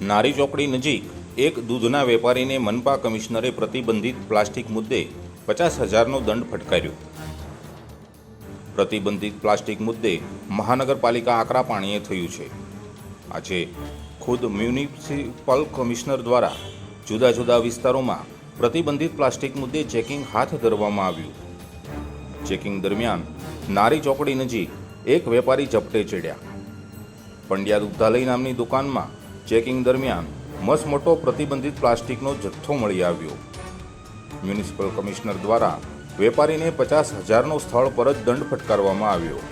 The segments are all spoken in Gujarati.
નારી ચોકડી નજીક એક દૂધના વેપારીને મનપા કમિશનરે પ્રતિબંધિત પ્લાસ્ટિક મુદ્દે પચાસ હજારનો દંડ ફટકાર્યો. પ્રતિબંધિત પ્લાસ્ટિક મુદ્દે મહાનગરપાલિકા આકરા પાણીએ થયું છે. આજે ખુદ મ્યુનિસિપલ કમિશનર દ્વારા જુદા જુદા વિસ્તારોમાં પ્રતિબંધિત પ્લાસ્ટિક મુદ્દે ચેકિંગ હાથ ધરવામાં આવ્યું. ચેકિંગ દરમિયાન નારી ચોકડી નજીક એક વેપારી ઝપટે ચડ્યા. પંડ્યા દુગ્ધાલય નામની દુકાનમાં ચેકિંગ દરમિયાન મસમોટો પ્રતિબંધિત પ્લાસ્ટિકનો જથ્થો મળી આવ્યો. મ્યુનિસિપલ કમિશનર દ્વારા વેપારીને પચાસ હજારનો સ્થળ પર જ દંડ ફટકારવામાં આવ્યો.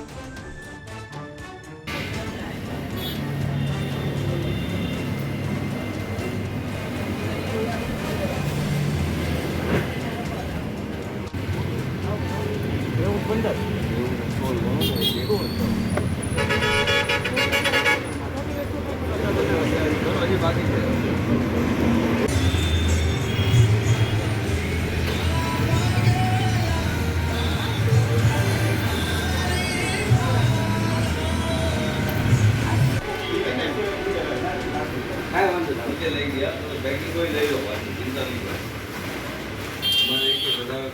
કાંઈ વાંધો નહીં. લઈ ગયા, તો બેગિંગ કોઈ લઈ લો ચિંતા નહીં કરો મને વધારે.